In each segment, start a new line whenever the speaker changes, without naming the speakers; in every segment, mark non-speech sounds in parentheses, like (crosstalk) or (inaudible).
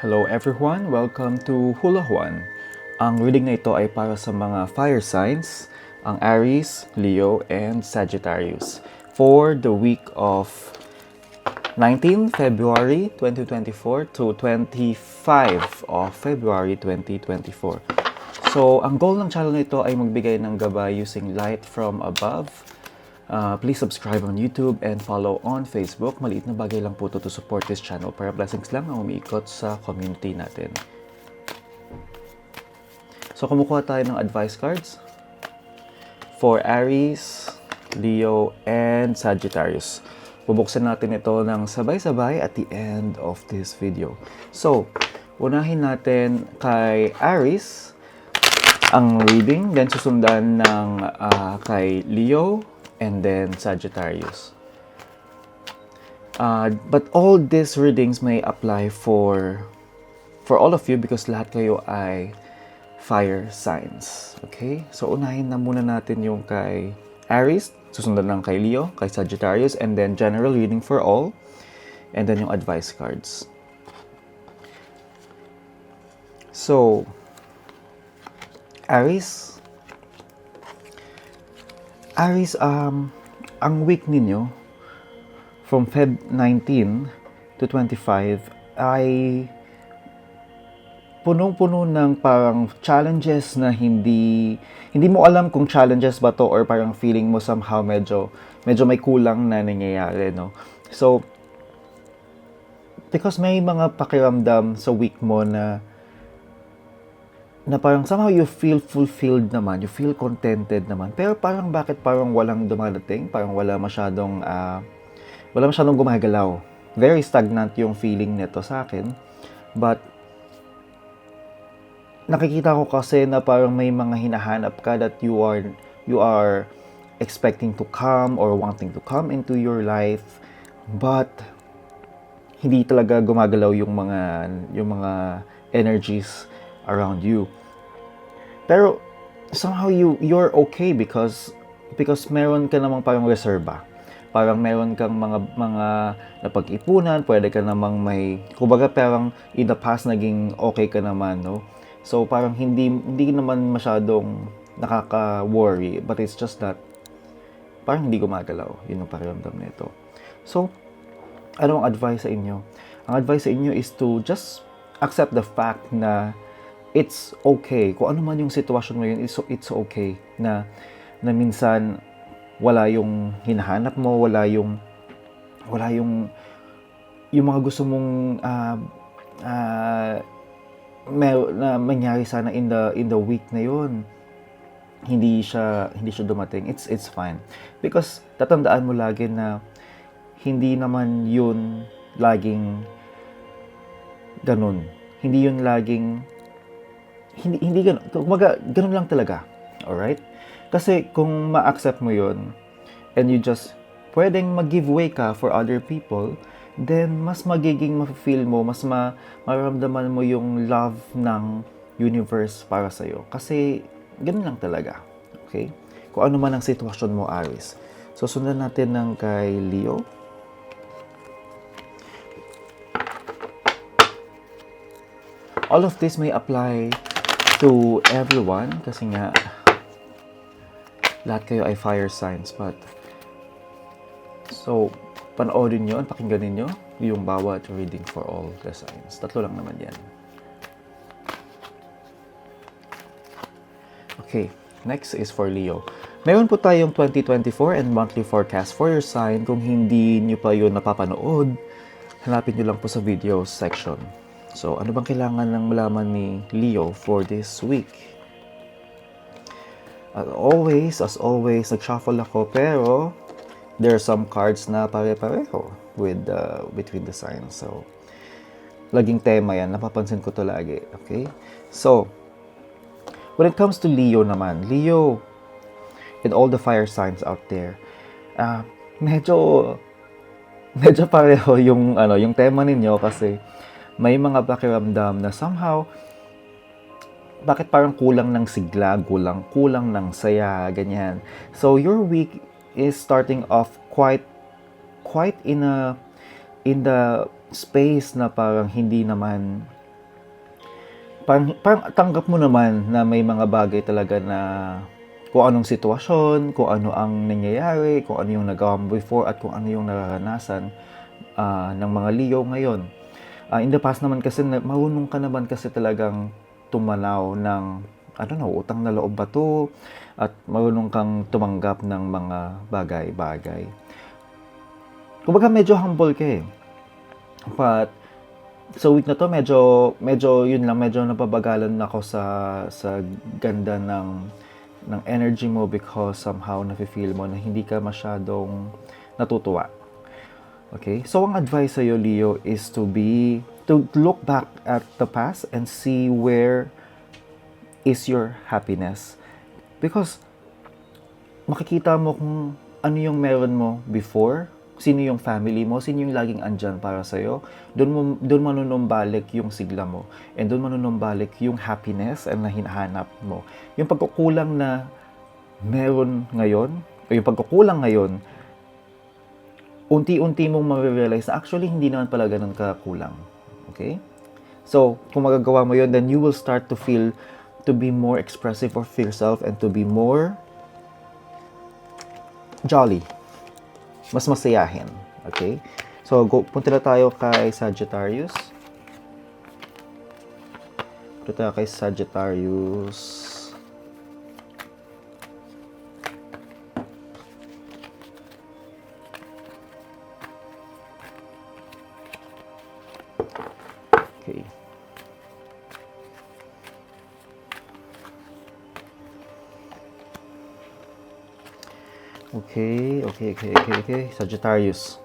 Hello everyone, welcome to Hula Juan. Ang reading na ito ay para sa mga fire signs, ang Aries, Leo, and Sagittarius for the week of 19 February 2024 to 25 of February 2024. So, ang goal ng channel nito ay magbigay ng gabay using light from above. Uh, please subscribe on YouTube and follow on Facebook. Maliit na bagay lang po to to support this channel para blessings lang ang umiikot sa community natin. So, kumukuha tayo ng advice cards for Aries, Leo, and Sagittarius. Bubuksan natin ito ng sabay-sabay at the end of this video. So, unahin natin kay Aries ang reading, then susundan ng ah, kay Leo, and then Sagittarius. Uh, but all these readings may apply for for all of you because lahat kayo ay fire signs. Okay? So, unahin na muna natin yung kay Aries, susundan ng kay Leo, kay Sagittarius, and then general reading for all, and then yung advice cards. So, Aries, Aries, um, ang week ninyo from Feb 19 to 25 ay punong-puno ng parang challenges na hindi hindi mo alam kung challenges ba to or parang feeling mo somehow medyo medyo may kulang na nangyayari no? So because may mga pakiramdam sa week mo na na parang somehow you feel fulfilled naman, you feel contented naman. Pero parang bakit parang walang dumadating, parang wala masyadong ah, wala masyadong gumagalaw. Very stagnant yung feeling nito sa akin. But nakikita ko kasi na parang may mga hinahanap ka that you are you are expecting to come or wanting to come into your life but hindi talaga gumagalaw yung mga yung mga energies around you. Pero somehow you you're okay because because meron ka namang parang reserba. Parang meron kang mga mga napag-ipunan, pwede ka namang may kumbaga parang in the past naging okay ka naman, no? So parang hindi hindi naman masyadong nakaka-worry, but it's just that parang hindi gumagalaw. Yun ang pakiramdam nito. So, ano ang advice sa inyo? Ang advice sa inyo is to just accept the fact na it's okay. Kung ano man yung sitwasyon mo yun, it's, it's okay na, na minsan wala yung hinahanap mo, wala yung wala yung yung mga gusto mong uh, uh, may, na mangyari sana in the in the week na yun. Hindi siya hindi siya dumating. It's it's fine. Because tatandaan mo lagi na hindi naman yun laging ganun. Hindi yun laging hindi hindi ganun. Kumaga ganun lang talaga. Alright? Kasi kung ma-accept mo yun and you just pwedeng mag-give way ka for other people then mas magiging ma-feel mo mas ma mararamdaman mo yung love ng universe para sa iyo kasi ganun lang talaga. Okay? Kung ano man ang sitwasyon mo Aries so sundan natin ng kay Leo. All of this may apply to everyone kasi nga lahat kayo ay fire signs but so panoorin nyo at pakinggan ninyo yung bawat reading for all the signs. Tatlo lang naman yan. Okay next is for Leo. Meron po tayong 2024 and monthly forecast for your sign. Kung hindi nyo pa yun napapanood hanapin nyo lang po sa video section So, ano bang kailangan ng malaman ni Leo for this week? As always, as always, nag-shuffle ako pero there are some cards na pare-pareho with uh, between the signs. So, laging tema yan. Napapansin ko to lagi. Okay? So, when it comes to Leo naman, Leo and all the fire signs out there, uh, medyo (laughs) medyo pareho yung ano yung tema ninyo kasi may mga pakiramdam na somehow bakit parang kulang ng sigla, kulang, kulang ng saya, ganyan. So your week is starting off quite quite in a in the space na parang hindi naman parang, parang tanggap mo naman na may mga bagay talaga na kung anong sitwasyon, kung ano ang nangyayari, kung ano yung nagawa mo before, at kung ano yung nararanasan ah, ng mga Leo ngayon. Ah, in the past naman kasi, marunong ka naman kasi talagang tumanaw ng, I don't know, utang na loob ba to? At marunong kang tumanggap ng mga bagay-bagay. Kumbaga medyo humble ka eh. But, sa week na to, medyo, medyo, yun lang, medyo napabagalan ako sa, sa ganda ng, ng energy mo because somehow nafe-feel mo na hindi ka masyadong natutuwa. Okay? So, ang advice sa'yo, Leo, is to be, to look back at the past and see where is your happiness. Because, makikita mo kung ano yung meron mo before, sino yung family mo, sino yung laging andyan para sa'yo, doon mo, doon manunumbalik yung sigla mo. And doon manunumbalik yung happiness and na hinahanap mo. Yung pagkukulang na meron ngayon, o yung pagkukulang ngayon, unti-unti mong ma-realize na actually hindi naman pala ganun kakulang. Okay? So, kung magagawa mo yun, then you will start to feel to be more expressive of yourself and to be more jolly. Mas masayahin. Okay? So, go, punta na tayo kay Sagittarius. Punta tayo kay Sagittarius. Okay, okay, okay, okay, okay. Sagittarius.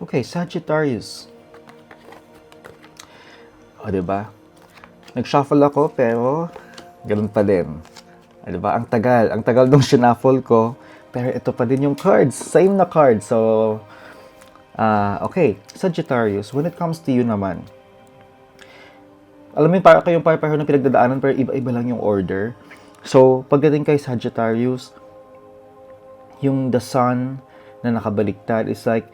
Okay, Sagittarius. O, di ba? Nag-shuffle ako, pero ganun pa din. O, di ba? Ang tagal. Ang tagal nung shuffle ko, pero ito pa din yung cards. Same na cards. So, Ah, okay. Sagittarius, when it comes to you naman, alam mo para kayong pare-pareho ng pinagdadaanan pero iba-iba lang yung order. So, pagdating kay Sagittarius, yung the sun na nakabaliktad is like,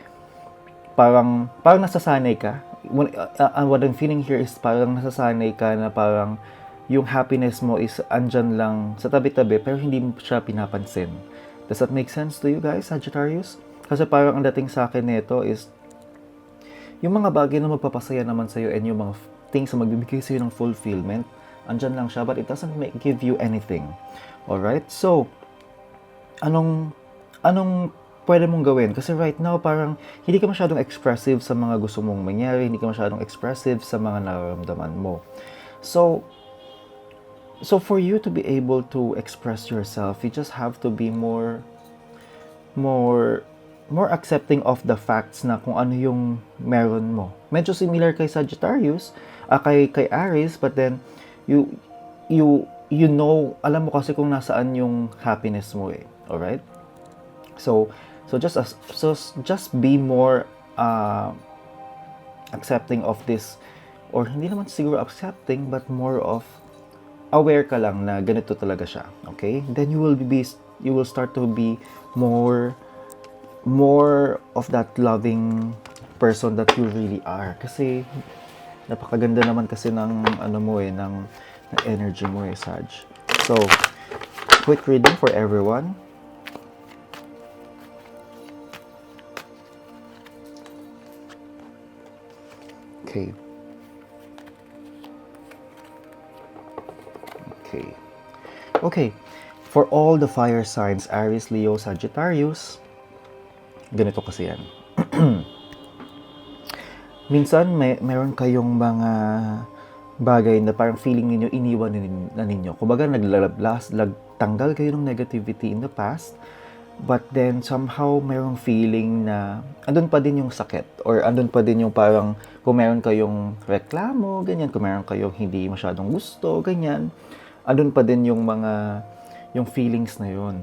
parang, parang nasasanay ka. When, uh, uh, what I'm feeling here is parang nasasanay ka na parang yung happiness mo is andyan lang sa tabi-tabi pero hindi mo siya pinapansin. Does that make sense to you guys, Sagittarius? Kasi parang ang dating sa akin nito is yung mga bagay na magpapasaya naman sa'yo and yung mga things na magbibigay sa'yo ng fulfillment, andyan lang siya but it doesn't make, give you anything. Alright? So, anong anong pwede mong gawin? Kasi right now, parang hindi ka masyadong expressive sa mga gusto mong mangyari, hindi ka masyadong expressive sa mga nararamdaman mo. So, so for you to be able to express yourself, you just have to be more more more accepting of the facts na kung ano yung meron mo. Medyo similar kay Sagittarius, ah, kay kay Aries, but then you you you know, alam mo kasi kung nasaan yung happiness mo eh. Alright? So, so just as so just be more uh, accepting of this or hindi naman siguro accepting but more of aware ka lang na ganito talaga siya. Okay? Then you will be you will start to be more more of that loving person that you really are. Kasi napakaganda naman kasi ng ano mo eh ng, ng energy mo eh Sag. So, quick reading for everyone. Okay. Okay. Okay. For all the fire signs, Aries, Leo, Sagittarius, ganito kasi yan. (clears throat) Minsan, may, meron kayong mga bagay na parang feeling ninyo iniwan na ninyo. Kumbaga, naglalablas, nagtanggal kayo ng negativity in the past, but then somehow merong feeling na andun pa din yung sakit or andun pa din yung parang kung meron kayong reklamo, ganyan, kung meron kayong hindi masyadong gusto, ganyan, andun pa din yung mga yung feelings na yun.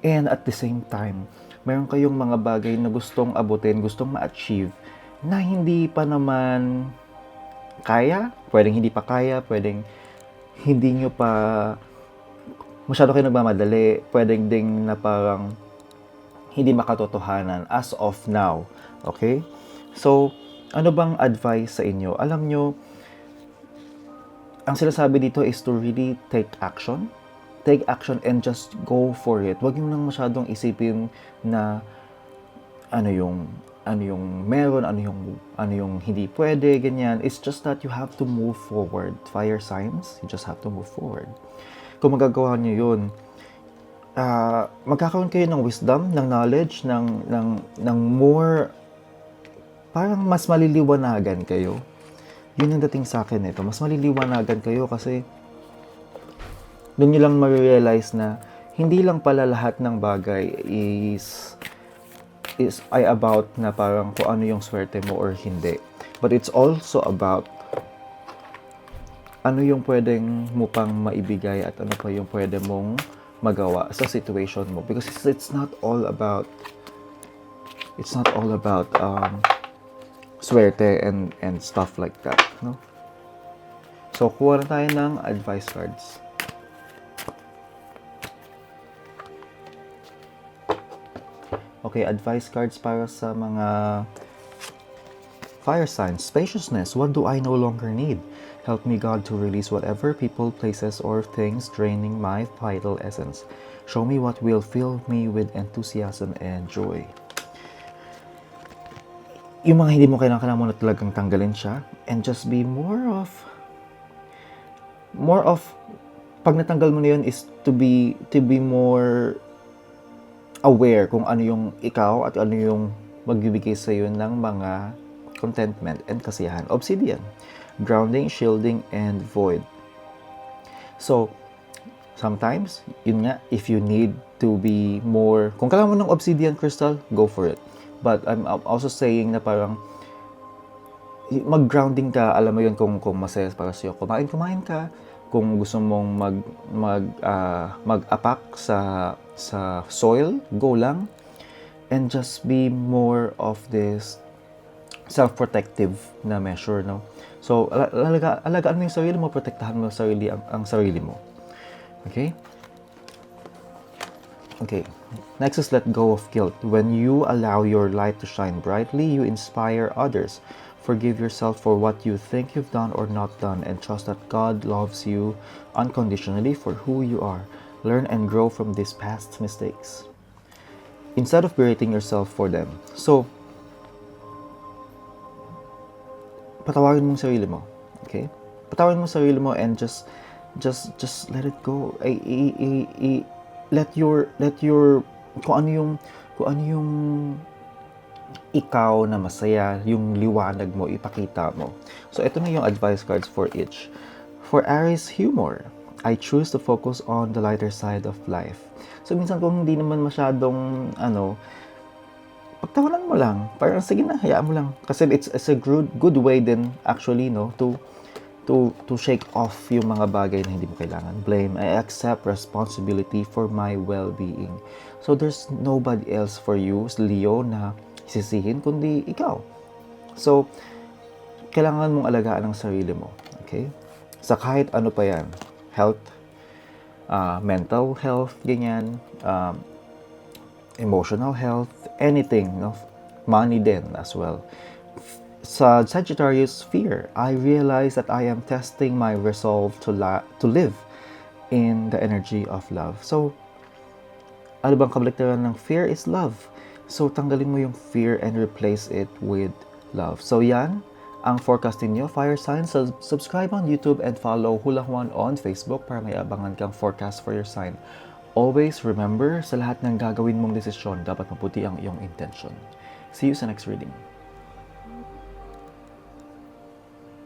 And at the same time, meron kayong mga bagay na gustong abutin, gustong ma-achieve na hindi pa naman kaya, pwedeng hindi pa kaya, pwedeng hindi nyo pa masyado kayo nagmamadali, pwedeng ding na parang hindi makatotohanan as of now. Okay? So, ano bang advice sa inyo? Alam nyo, ang sinasabi dito is to really take action. Take action and just go for it. Huwag nyo nang masyadong isipin na ano yung ano yung meron, ano yung ano yung hindi pwede, ganyan. It's just that you have to move forward. Fire signs, you just have to move forward. Kung magagawa niyo yun, ah magkakaroon kayo ng wisdom, ng knowledge, ng ng ng more parang mas maliliwanagan kayo. Yun yung dating sa akin ito. Mas maliliwanagan kayo kasi doon nyo lang ma-realize na hindi lang pala lahat ng bagay is is ay about na parang kung ano yung swerte mo or hindi. But it's also about ano yung pwedeng mo pang maibigay at ano pa yung pwede mong magawa sa situation mo. Because it's, it's not all about it's not all about um, swerte and and stuff like that, no? So, kuha na tayo ng advice cards. Okay, advice cards para sa mga fire signs. Spaciousness, what do I no longer need? Help me, God, to release whatever people, places, or things draining my vital essence. Show me what will fill me with enthusiasm and joy. Yung mga hindi mo kailangan mo na talagang tanggalin siya and just be more of more of pag natanggal mo na yun is to be to be more aware kung ano yung ikaw at ano yung magbibigay sa iyo ng mga contentment and kasiyahan. Obsidian, grounding, shielding, and void. So, sometimes, yun nga, if you need to be more, kung kailangan mo ng obsidian crystal, go for it. But I'm also saying na parang, mag-grounding ka, alam mo yun kung, kung masaya para sa'yo. Kumain, kumain ka. Kung gusto mong mag, mag, ah, mag-apak sa, sa soil, go lang. And just be more of this self-protective na measure, no? So, ala- alaga, alagaan mo yung sarili mo, protektahan mo sarili, ang, ang sarili mo. Okay? Okay. Next is let go of guilt. When you allow your light to shine brightly, you inspire others. Forgive yourself for what you think you've done or not done and trust that God loves you unconditionally for who you are. Learn and grow from these past mistakes instead of berating yourself for them. So, patawarin mo sarili mo. Okay? Patawarin mo sarili mo and just just just let it go. I, i, i, i, let your let your kung ano yung kung ano yung ikaw na masaya, yung liwanag mo, ipakita mo. So, ito na yung advice cards for each. For Aries humor, I choose to focus on the lighter side of life. So, minsan kung hindi naman masyadong, ano, pagtawanan mo lang. Parang, sige na, hayaan mo lang. Kasi it's, it's a good, good way din, actually, no, to, to, to shake off yung mga bagay na hindi mo kailangan. Blame. I accept responsibility for my well-being. So, there's nobody else for you, Leo, na sisihin, kundi ikaw. So, kailangan mong alagaan ang sarili mo. Okay? Sa kahit ano pa yan. Health, uh, mental health, ganyan, um, emotional health, anything, no? money din as well. Sa Sagittarius fear, I realize that I am testing my resolve to la- to live in the energy of love. So, ano bang kabaliktaran ng fear is love. So, tanggalin mo yung fear and replace it with love. So, yan ang forecasting nyo, fire signs. So, subscribe on YouTube and follow Hula Juan on Facebook para may abangan kang forecast for your sign. Always remember, sa lahat ng gagawin mong desisyon, dapat maputi ang iyong intention. See you sa next reading.